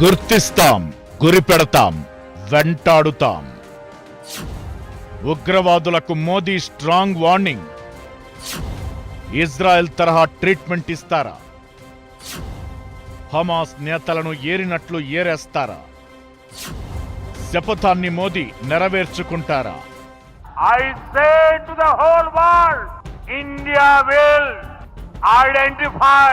గుర్తిస్తాం గురిపెడతాం వెంటాడుతాం. ఉగ్రవాదులకు మోదీ స్ట్రాంగ్ వార్నింగ్ ఇజ్రాయెల్ తరహా ట్రీట్మెంట్ ఇస్తారా? హమాస్ నేతలను ఏరినట్లు ఏరేస్తారా? శపథాన్ని Modi నెరవేర్చుకుంటారా? I say to the whole world, India will identify,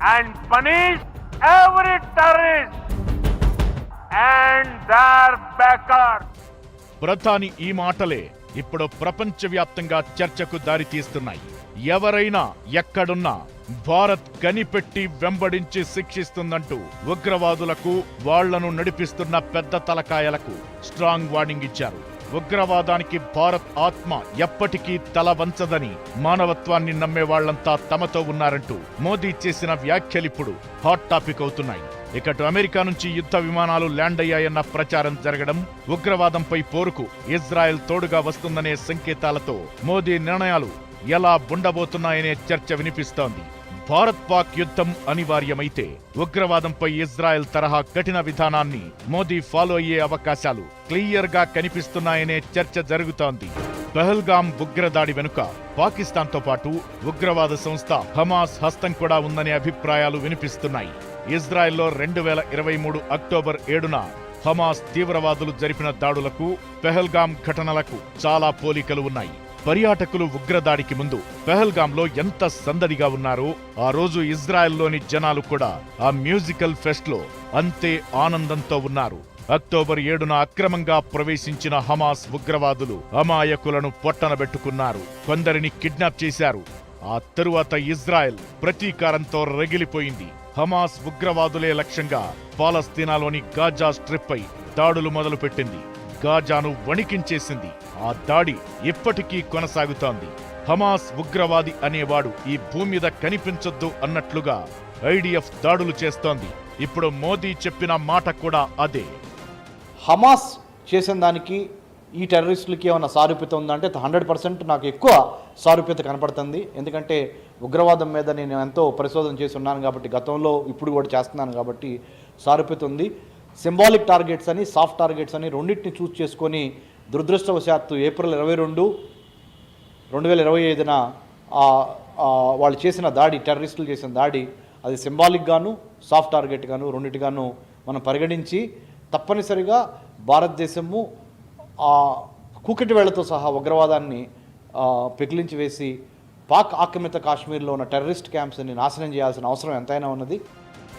and punish every terrorist. And their backer. ప్రధాని ఈ మాటలే ఇప్పుడు ప్రపంచవ్యాప్తంగా చర్చకు దారితీస్తున్నాయి. ఎవరైనా ఎక్కడున్నా భారత్ కనిపెట్టి వెంబడించి శిక్షిస్తుందంటూ ఉగ్రవాదులకు వాళ్ళను నడిపిస్తున్న పెద్ద తలకాయలకు స్ట్రాంగ్ వార్నింగ్ ఇచ్చారు. ఉగ్రవాదానికి భారత్ ఆత్మ ఎప్పటికీ తల వంచదని మానవత్వాన్ని నమ్మే వాళ్ళంతా తమతో ఉన్నారంటూ మోదీ చేసిన వ్యాఖ్యలిప్పుడు హాట్ టాపిక్ అవుతున్నాయి. ఇకటు అమెరికా నుంచి యుద్ధ విమానాలు ల్యాండ్ అయ్యాయన్న ప్రచారం జరగడం ఉగ్రవాదంపై పోరుకు ఇజ్రాయెల్ తోడుగా వస్తుందనే సంకేతాలతో మోదీ నిర్ణయాలు ఎలా ఉండబోతున్నాయనే చర్చ వినిపిస్తోంది. భారత్ పాక్ యుద్ధం అనివార్యమైతే ఉగ్రవాదంపై ఇజ్రాయెల్ తరహా కఠిన విధానాన్ని మోదీ ఫాలో అయ్యే అవకాశాలు క్లియర్గా కనిపిస్తున్నాయనే చర్చ జరుగుతోంది. పెహల్గామ్ ఉగ్రదాడి వెనుక పాకిస్తాన్తో పాటు ఉగ్రవాద సంస్థ హమాస్ హస్తం కూడా ఉందనే అభిప్రాయాలు వినిపిస్తున్నాయి. ఇజ్రాయెల్లో రెండు వేల ఇరవై మూడు అక్టోబర్ ఏడున హమాస్ తీవ్రవాదులు జరిపిన దాడులకు పెహల్గాం ఘటనలకు చాలా పోలికలు ఉన్నాయి. పర్యాటకులు ఉగ్రదాడికి ముందు పెహల్గాంలో ఎంత సందడిగా ఉన్నారో ఆ రోజు ఇజ్రాయెల్లోని జనాలు కూడా ఆ మ్యూజికల్ ఫెస్ట్లో అంతే ఆనందంతో ఉన్నారు. అక్టోబర్ ఏడున అక్రమంగా ప్రవేశించిన హమాస్ ఉగ్రవాదులు అమాయకులను పొట్టనబెట్టుకున్నారు కొందరిని కిడ్నాప్ చేశారు. ఆ తరువాత ఇజ్రాయెల్ ప్రతీకారంతో రగిలిపోయింది. హమాస్ ఉగ్రవాదులే లక్ష్యంగా పాలస్తీనాలోని గాజా స్ట్రిప్పై దాడులు మొదలుపెట్టింది. గాజాను వణికించేసింది. ఆ దాడి ఇప్పటికీ కొనసాగుతోంది. హమాస్ ఉగ్రవాది అనేవాడు ఈ భూమి మీద కనిపించొద్దు అన్నట్లుగా ఐడిఎఫ్ దాడులు చేస్తోంది. ఇప్పుడు మోదీ చెప్పిన మాట కూడా అదే. హమాస్ చేసిన దానికి ఈ టెర్రరిస్టులకి ఏమైనా సారూప్యత ఉందంటే హండ్రెడ్ పర్సెంట్ నాకు ఎక్కువ సారూప్యత కనపడుతుంది. ఎందుకంటే ఉగ్రవాదం మీద నేను ఎంతో పరిశోధన చేసి ఉన్నాను కాబట్టి గతంలో ఇప్పుడు కూడా చేస్తున్నాను కాబట్టి సారూప్యత ఉంది. సింబాలిక్ టార్గెట్స్ అని సాఫ్ట్ టార్గెట్స్ అని రెండింటిని చూస్ చేసుకొని దురదృష్టవశాత్తు ఏప్రిల్ ఇరవై రెండు రెండు వేల ఇరవై ఐదున వాళ్ళు చేసిన దాడి టెర్రరిస్టులు చేసిన దాడి అది సింబాలిక్ గాను సాఫ్ట్ టార్గెట్ గాను రెండింటిగాను మనం పరిగణించి తప్పనిసరిగా భారతదేశము ఆ కూకటి వేళ్ళతో సహా ఉగ్రవాదాన్ని పెకిలించి వేసి పాక్ ఆక్రమిత కాశ్మీర్లో ఉన్న టెర్రరిస్ట్ క్యాంప్స్ని నాశనం చేయాల్సిన అవసరం ఎంతైనా ఉన్నది.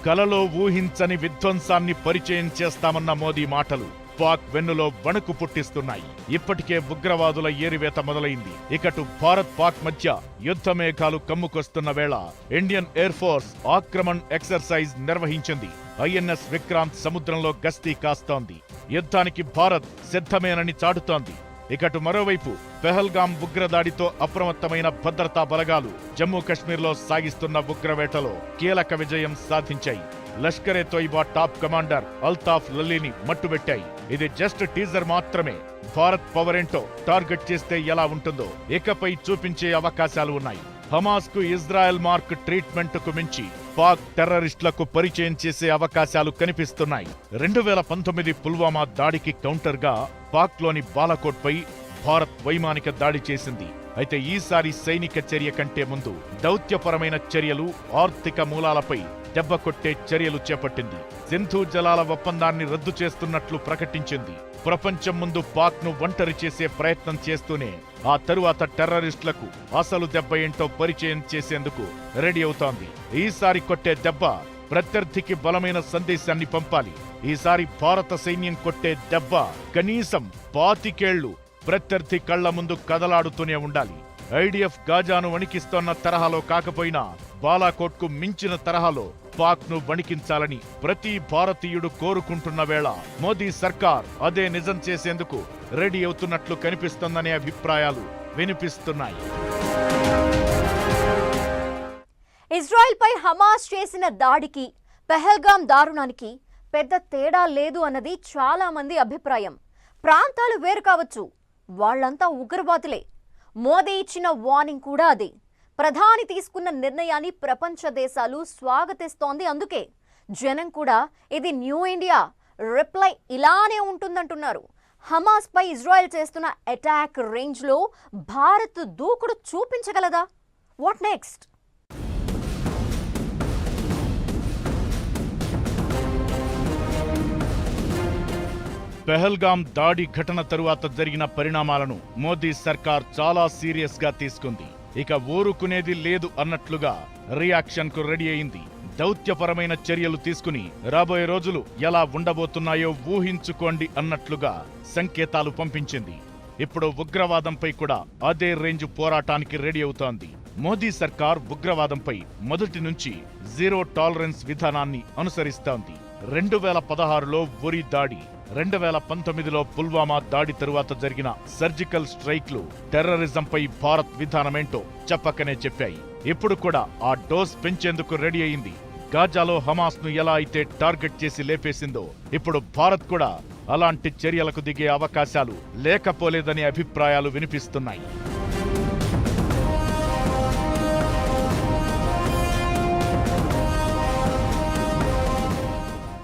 కలలో ఊహించని విధ్వంసాన్ని పరిచయం చేస్తామన్న మోదీ మాటలు. పాక్ వెన్నులో వణుకు పుట్టిస్తున్నాయి. ఇప్పటికే ఉగ్రవాదుల ఏరివేత మొదలైంది. ఇకటు భారత్ పాక్ మధ్య యుద్ధమేఘాలు కమ్ముకొస్తున్న వేళ Indian air force Aakraman exercise నిర్వహించింది. ఐఎన్ఎస్ విక్రాంత్ సముద్రంలో గస్తీ కాస్తోంది. యుద్ధానికి భారత్ సిద్ధమేనని చాటుతోంది. ఇకటు మరోవైపు పెహల్గాం ఉగ్రదాడితో అప్రమత్తమైన భద్రతా బలగాలు జమ్మూ కశ్మీర్లో సాగిస్తున్న ఉగ్రవేటలో కీలక విజయం సాధించాయి. లష్కరే తోయిబా టాప్ కమాండర్ అల్తాఫ్ లల్లీని మట్టుబెట్టాయి. ఇది జస్ట్ టీజర్ మాత్రమే. భారత్ పవర్ ఏంటో టార్గెట్ చేస్తే ఎలా ఉంటుందో ఇకపై చూపించే అవకాశాలు ఉన్నాయి. హమాస్కు ఇజ్రాయెల్ మార్క్ ట్రీట్మెంట్కు మించి పాక్ టెర్రరిస్టులకు పరిచయం చేసే అవకాశాలు కనిపిస్తున్నాయి. రెండు వేల పంతొమ్మిది పుల్వామా దాడికి కౌంటర్గా పాక్లోని పాక్ భారత్ వైమానిక దాడి చేసింది. అయితే ఈసారి సైనిక చర్య కంటే ముందు దౌత్యపరమైన చర్యలు ఆర్థిక మూలాలపై దెబ్బ కొట్టే చర్యలు చేపట్టింది. సింధు జలాల ఒప్పందాన్ని రద్దు చేస్తున్నట్లు ప్రకటించింది. ప్రపంచం ముందు పాక్ను ఒంటరి చేసే ప్రయత్నం చేస్తూనే ఆ తరువాత టెర్రరిస్టులకు అసలు దెబ్బ ఏంటో పరిచయం చేసేందుకు రెడీ అవుతోంది. ఈసారి కొట్టే దెబ్బ ప్రత్యర్థికి బలమైన సందేశాన్ని పంపాలి. ఈసారి భారత సైన్యం కొట్టే దెబ్బ కనీసం పాతికేళ్ళు ప్రత్యర్థి కళ్ళ ముందు కదలాడుతూనే ఉండాలి. ఐడిఎఫ్ గాజాను వణికిస్తోన్న తరహాలో కాకపోయినా బాలాకోట్కు మించిన తరహాలో పాక్ను వణికించాలని ప్రతి భారతీయుడు కోరుకుంటున్న వేళ మోదీ సర్కార్ అదే నిజం చేసేందుకు రెడీ అవుతున్నట్లు కనిపిస్తోందనే అభిప్రాయాలు వినిపిస్తున్నాయి. ఇజ్రాయెల్పై హమాస్ చేసిన దాడికి పెహల్గాం దారుణానికి పెద్ద తేడా లేదు అన్నది చాలామంది అభిప్రాయం. ప్రాంతాలు వేరు కావచ్చు. వాళ్ళంతా ఉగ్రవాదులే. మోదీ ఇచ్చిన వార్నింగ్ కూడా అదే. ప్రధాని తీసుకున్న నిర్ణయాన్ని ప్రపంచ దేశాలు స్వాగతిస్తోంది అందుకే. జనం కూడా ఇది న్యూ ఇండియా రిప్లై ఇలానే ఉంటుందంటున్నారు. హమాస్ పై ఇజ్రాయెల్ చేస్తున్న అటాక్ రేంజ్లో భారత్ దూకుడు చూపించగలదా? What next? పెహల్గాం దాడి ఘటన తరువాత జరిగిన పరిణామాలను మోదీ సర్కార్ చాలా సీరియస్గా తీసుకుంది. ఇక ఊరుకునేది లేదు అన్నట్లుగా రియాక్షన్కు రెడీ అయింది. దౌత్యపరమైన చర్యలు తీసుకుని రాబోయే రోజులు ఎలా ఉండబోతున్నాయో ఊహించుకోండి అన్నట్లుగా సంకేతాలు పంపించింది. ఇప్పుడు ఉగ్రవాదంపై కూడా అదే రేంజ్ పోరాటానికి రెడీ అవుతోంది. మోదీ సర్కార్ ఉగ్రవాదంపై మొదటి నుంచి జీరో టాలరెన్స్ విధానాన్ని అనుసరిస్తోంది. రెండు వేల పదహారులో ఉరి దాడి రెండు వేల పంతొమ్మిదిలో పుల్వామా దాడి తరువాత జరిగిన సర్జికల్ స్ట్రైక్లు టెర్రరిజంపై భారత్ విధానమేంటో చెప్పకనే చెప్పాయి. ఇప్పుడు కూడా ఆ డోస్ పెంచేందుకు రెడీ అయింది. గాజాలో హమాస్ను ఎలా అయితే టార్గెట్ చేసి లేపేసిందో ఇప్పుడు భారత్ కూడా అలాంటి చర్యలకు దిగే అవకాశాలు లేకపోలేదనే అభిప్రాయాలు వినిపిస్తున్నాయి.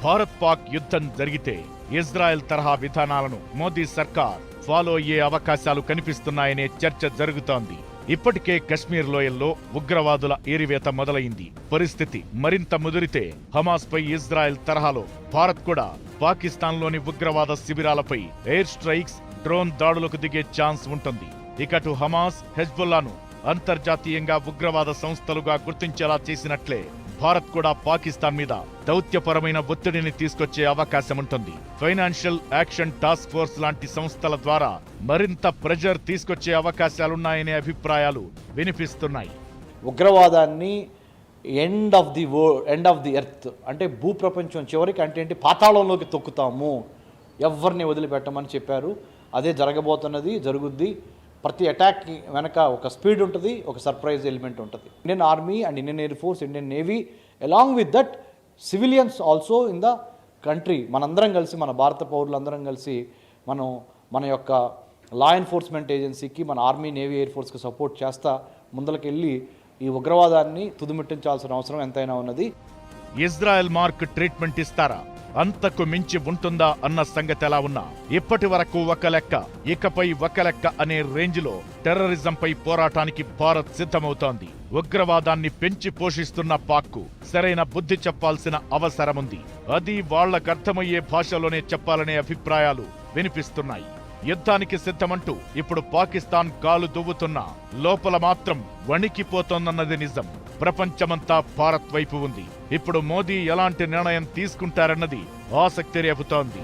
భారత్ పాక్ యుద్ధం జరిగితే ఇజ్రాయెల్ తరహా విధానాలను మోదీ సర్కార్ ఫాలో అయ్యే అవకాశాలు కనిపిస్తున్నాయనే చర్చ జరుగుతోంది. ఇప్పటికే కశ్మీర్ లోయల్లో ఉగ్రవాదుల ఏరివేత మొదలైంది. పరిస్థితి మరింత ముదిరితే హమాస్ పై ఇజ్రాయెల్ తరహాలో భారత్ కూడా పాకిస్తాన్లోని ఉగ్రవాద శిబిరాలపై ఎయిర్ స్ట్రైక్స్ డ్రోన్ దాడులకు దిగే ఛాన్స్ ఉంటుంది. ఇకటు హమాస్ హెజ్బుల్లాను అంతర్జాతీయంగా ఉగ్రవాద సంస్థలుగా గుర్తించేలా చేసినట్లే భారత్ కూడా పాకిస్తాన్ మీద దౌత్యపరమైన ఒత్తిడిని తీసుకొచ్చే అవకాశం ఉంటుంది ఫైనాన్షియల్ యాక్షన్ టాస్క్ ఫోర్స్ లాంటి సంస్థల ద్వారా మరింత ప్రెజర్ తీసుకొచ్చే అవకాశాలున్నాయనే అభిప్రాయాలు వినిపిస్తున్నాయి. ఉగ్రవాదాన్ని ఎండ్ ఆఫ్ ది వో ఎండ్ ఆఫ్ ది ఎర్త్ అంటే భూప్రపంచం చివరికి అంటే ఏంటి? పాతాళంలోకి తొక్కుతాము. ఎవరిని వదిలిపెట్టమని చెప్పారు. అదే జరగబోతున్నది జరుగుద్ది. ప్రతి అటాక్ వెనక ఒక స్పీడ్ ఉంటుంది ఒక సర్ప్రైజ్ ఎలిమెంట్ ఉంటుంది. Indian army and Indian air force Indian navy along with that civilians also in the country మనందరం కలిసి మన భారత పౌరులందరం కలిసి మనం మన యొక్క లా ఎన్ఫోర్స్మెంట్ ఏజెన్సీకి మన ఆర్మీ నేవీ ఎయిర్ ఫోర్స్కి సపోర్ట్ చేస్తా ముందలకెళ్ళి ఈ ఉగ్రవాదాన్ని తుదిమిట్టించాల్సిన అవసరం ఎంతైనా ఉన్నది. ఇజ్రాయెల్ మార్క్ ట్రీట్మెంట్ ఇస్తారా? అంతకు మించి ఉంటుందా అన్న సంగతి ఎలా ఉన్నా? ఇప్పటి వరకు ఒక లెక్క. ఇకపై ఒక లెక్క అనే రేంజ్లో టెర్రరిజంపై పోరాటానికి భారత్ సిద్ధమవుతోంది. ఉగ్రవాదాన్ని పెంచి పోషిస్తున్న పాక్కు సరైన బుద్ధి చెప్పాల్సిన అవసరముంది. అది వాళ్ళకర్థమయ్యే భాషలోనే చెప్పాలనే అభిప్రాయాలు వినిపిస్తున్నాయి. యుద్ధానికి సిద్ధమంటూ ఇప్పుడు పాకిస్తాన్ కాలు దువ్వుతున్నా లోపల మాత్రం వణికిపోతోందన్నది నిజం. ప్రపంచమంతా భారత్ వైపు ఉంది. ఇప్పుడు మోదీ ఎలాంటి నిర్ణయం తీసుకుంటారన్నది ఆసక్తి రేపుతోంది